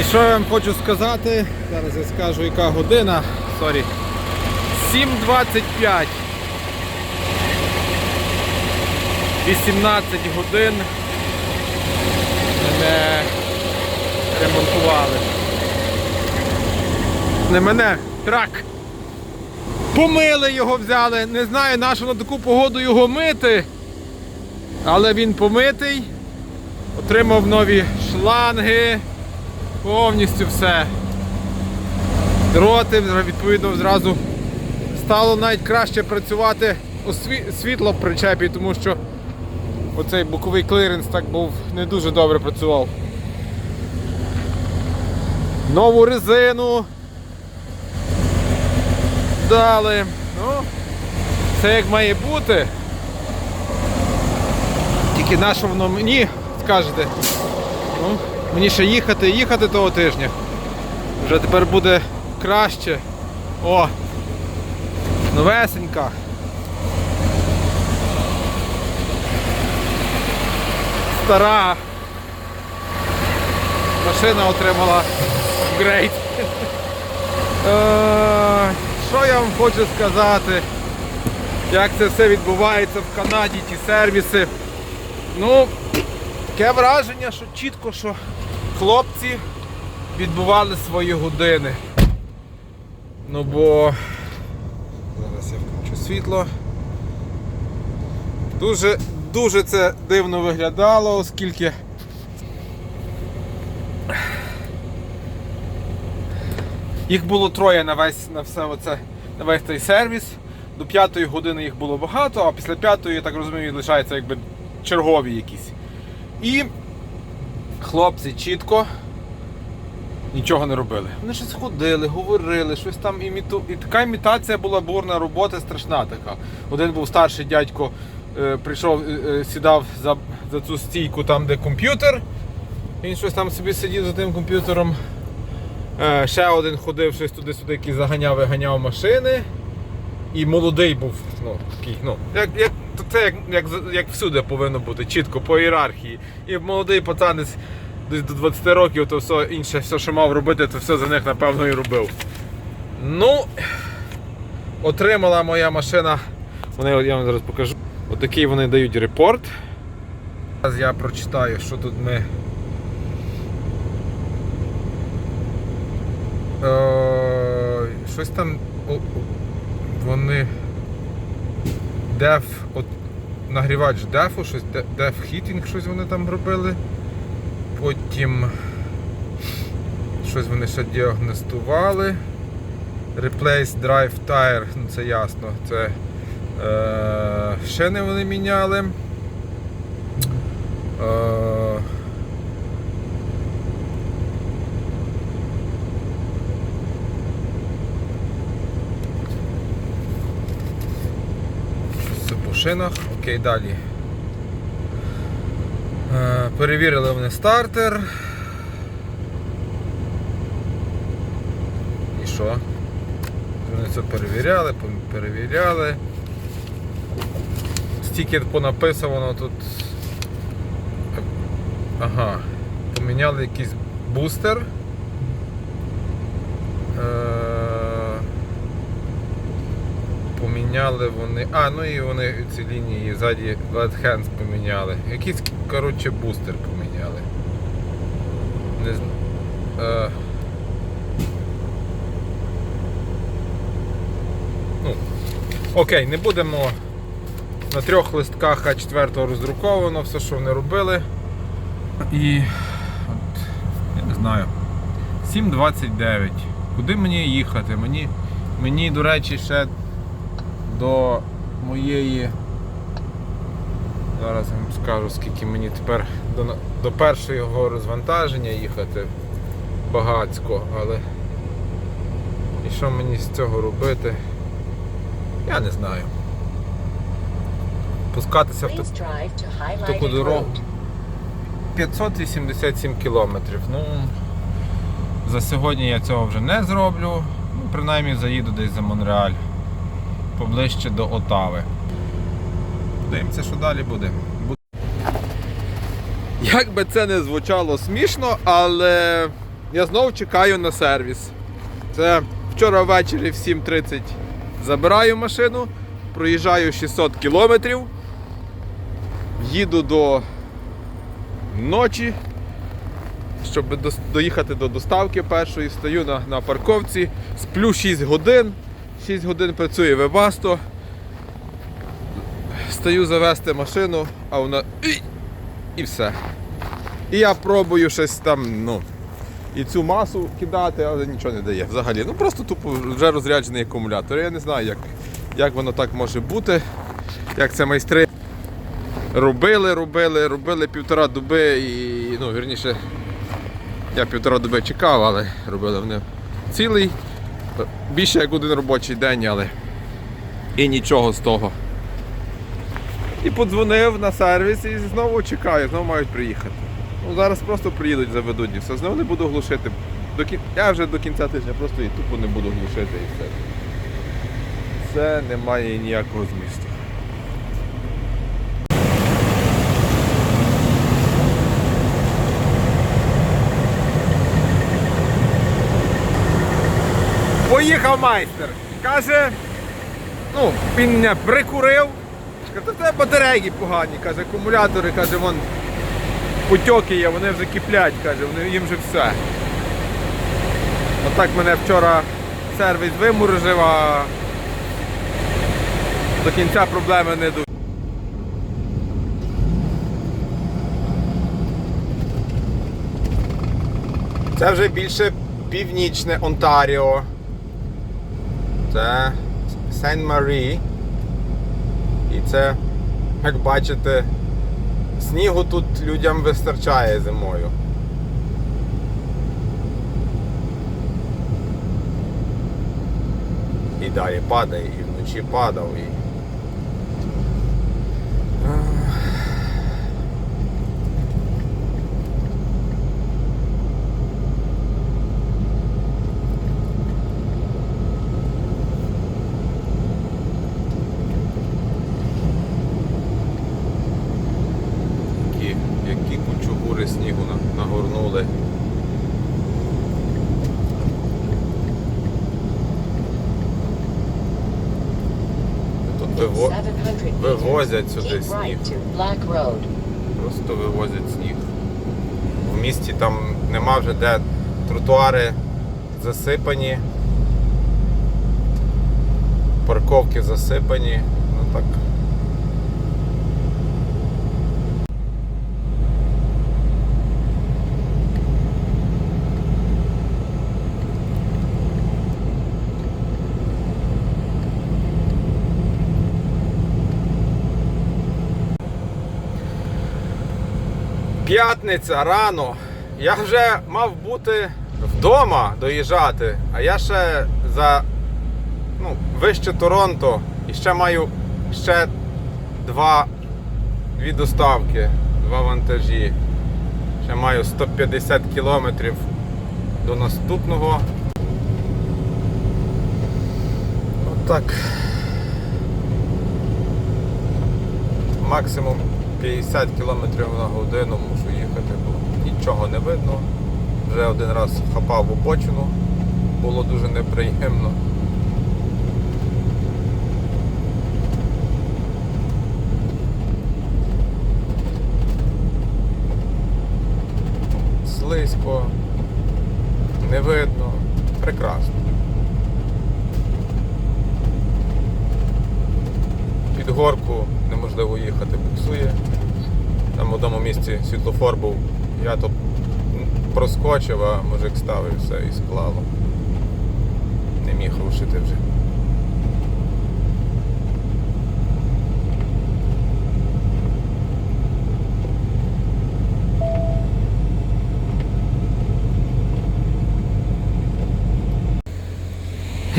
І що я вам хочу сказати? Зараз я скажу, яка година. Сорі. 7.25. 18 годин. Мене ремонтували. Не мене, трак. Помили його взяли. Не знаю, на що на таку погоду його мити. Але він помитий. Отримав нові шланги. Повністю все. Дроти, відповідно, зразу стало навіть краще працювати осві- світло в причепі, тому що оцей боковий кліренс так був не дуже добре працював. Нову резину. Дали. Ну, все як має бути. Тільки на що воно мені скажете? Ну, мені ще їхати, їхати того тижня. Вже тепер буде краще. О! Новесенька. Стара. Машина отримала апгрейд. Е, Що я вам хочу сказати? Як це все відбувається в Канаді, ті сервіси. Ну, таке враження, що чітко, що хлопці відбували свої години. Ну бо зараз я включу світло. Дуже, дуже це дивно виглядало, оскільки їх було троє на весь на все оце, на весь цей сервіс. До п'ятої години їх було багато, а після п'ятої, я так розумію, лишаються якби чергові якісь. І хлопці чітко нічого не робили. Вони щось ходили, говорили, щось там іміту. І така імітація була бурна робота, страшна така. Один був старший дядько, е, прийшов, е, е, сідав за, за цю стійку там, де комп'ютер. Він щось там собі сидів за тим комп'ютером. Е, ще один ходив щось туди-сюди, який заганяв, виганяв машини. І молодий був, ну, такий, ну, як, як, це як, як, як всюди повинно бути, чітко, по ієрархії. І молодий пацанець десь до 20 років, то все інше, все, що мав робити, то все за них, напевно, і робив. Ну, отримала моя машина. Вони, я вам зараз покажу. Отакий вони дають репорт. Зараз я прочитаю, що тут ми. Е, щось там. Вони. Деф. От, нагрівач дефу, щось деф хітінг, щось вони там робили. Потім щось вони ще діагностували. Replace Drive Tire, ну це ясно. Це е, шини вони міняли. Е, Щось це по шинах. Окей, далі. Е, Перевірили вони стартер. І що? Вони це перевіряли, перевіряли. Стільки понаписано тут. Ага. Поміняли якийсь бустер. Е, Поміняли вони. А, ну і вони ці лінії ззаді hands поміняли. Якийсь, коротше, бустер поміняли. Не зн... е... Ну, окей, не будемо на трьох листках А4 роздруковано все, що вони робили. І от, я не знаю. 7.29. Куди мені їхати? Мені, мені, до речі, ще до моєї. Зараз я вам скажу, скільки мені тепер до, до першого розвантаження їхати багацько, але і що мені з цього робити? Я не знаю. Пускатися в. Please таку дорогу. 587 кілометрів. Ну, за сьогодні я цього вже не зроблю. Ну, принаймні заїду десь за Монреаль. Поближче до Отави. Подивимося, що далі буде. Як би це не звучало смішно, але я знову чекаю на сервіс. Це вчора ввечері в 7.30 забираю машину, проїжджаю 600 кілометрів, їду до ночі, щоб доїхати до доставки першої, стою на, на парковці, сплю 6 годин, 6 годин працює Вебасто. Стою завести машину, а вона. І, і все. І я пробую щось там, ну, і цю масу кидати, але нічого не дає взагалі. Ну просто тупо вже розряджений акумулятор. Я не знаю, як, як воно так може бути. Як це майстри робили, робили, робили півтора доби і, ну, вірніше, я півтора доби чекав, але робили вони цілий, більше як один робочий день, але і нічого з того. І подзвонив на сервіс і знову чекаю, знову мають приїхати. Ну, зараз просто приїдуть, заведуть і все. Знову не буду глушити. До кін... Я вже до кінця тижня просто і тупо не буду глушити і все. Це не має ніякого змісту. Поїхав майстер. Каже, ну, він мене прикурив. Каже, «Та в батарейки погані, каже, акумулятори, каже, вон потьоки є, вони вже киплять, каже, вони їм вже все. Отак мене вчора сервіс вимуржив, а до кінця проблеми не до. Це вже більше північне Онтаріо. Це Сен-Марі. І це, як бачите, снігу тут людям вистачає зимою. І далі падає, і вночі падав. І... вивозять сюди сніг. Просто вивозять сніг. В місті там нема вже де тротуари засипані, парковки засипані. Ну так. П'ятниця рано. Я вже мав бути вдома доїжджати, а я ще за ну, вище Торонто і ще маю ще два, дві доставки, два вантажі. Ще маю 150 кілометрів до наступного. Отак. Максимум 50 км на годину мушу їхати, бо нічого не видно. Вже один раз хапав обочину, було дуже неприємно. Слизько, не видно, прекрасно. Під горку неможливо їхати, буксує. Там в одному місці світлофор був. Я то проскочив, а мужик став і все і склало. Не міг рушити вже.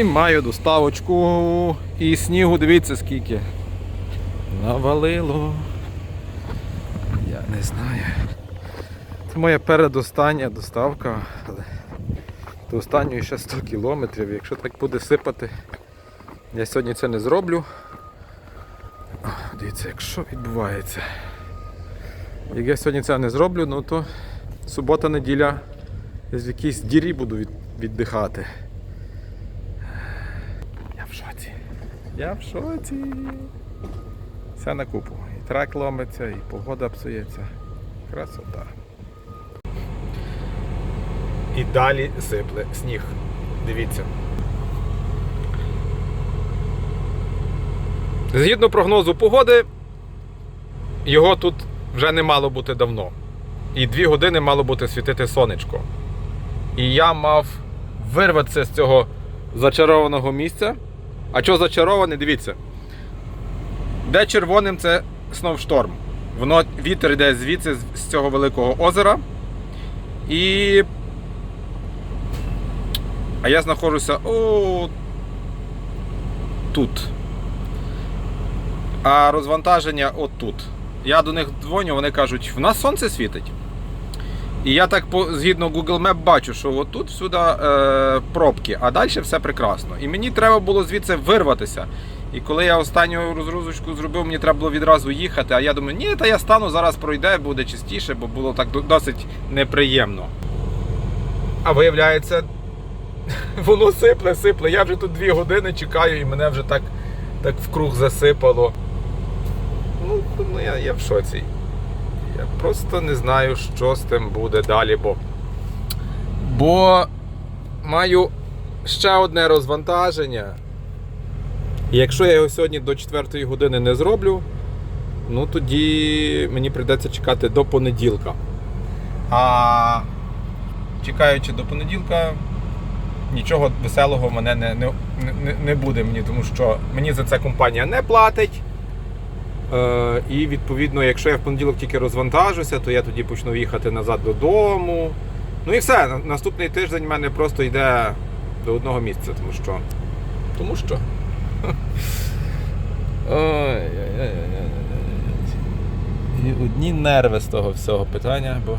І маю доставочку. І снігу, дивіться скільки. Навалило. Я не знаю. Це моя передостання доставка, але до останньої ще 100 кілометрів. Якщо так буде сипати, я сьогодні це не зроблю. Дивіться, якщо відбувається. Як я сьогодні це не зроблю, ну то субота-неділя в якійсь дірі буду від, віддихати. Я в шоці. Я в шоці. Все на купу. І трак ломиться, і погода псується. Красота. І далі сипле сніг. Дивіться. Згідно прогнозу погоди, його тут вже не мало бути давно. І дві години мало бути світити сонечко. І я мав вирватися з цього зачарованого місця. А що зачарований, дивіться. Де червоним це сновшторм. Воно вітер йде звідси з цього великого озера. І. А я знаходжуся о, тут. А розвантаження отут. Я до них дзвоню, вони кажуть, в нас сонце світить. І я так згідно Google Map бачу, що отут всюди е, пробки, а далі все прекрасно. І мені треба було звідси вирватися. І коли я останню розгрузочку зробив, мені треба було відразу їхати. А я думаю, ні, та я стану, зараз пройде, буде чистіше, бо було так досить неприємно. А виявляється, воно сипле, сипле. Я вже тут дві години чекаю і мене вже так, так вкруг засипало. Ну, ну я, я в шоці. Я просто не знаю, що з тим буде далі, бо. Бо маю ще одне розвантаження. І якщо я його сьогодні до 4 години не зроблю, ну тоді мені прийдеться чекати до понеділка. А чекаючи до понеділка, нічого веселого в мене не, не, не, буде мені, тому що мені за це компанія не платить. Е, і відповідно, якщо я в понеділок тільки розвантажуся, то я тоді почну їхати назад додому. Ну і все. Наступний тиждень в мене просто йде до одного місця, тому що. Тому що. І одні нерви з того всього питання, бо.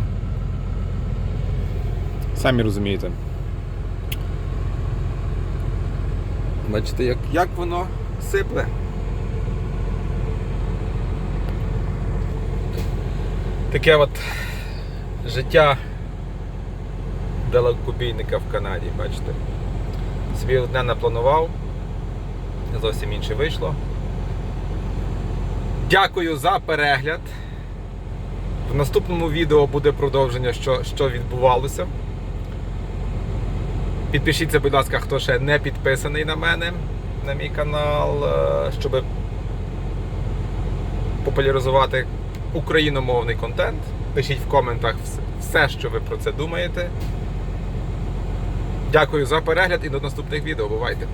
Самі розумієте. Бачите, як, як воно сипле. Таке от життя далекобійника в Канаді, бачите. Собі одне напланував, зовсім інше вийшло. Дякую за перегляд. В наступному відео буде продовження, що, що відбувалося. Підпишіться, будь ласка, хто ще не підписаний на мене, на мій канал, е, щоб популяризувати україномовний контент. Пишіть в коментах все, що ви про це думаєте. Дякую за перегляд і до наступних відео. Бувайте!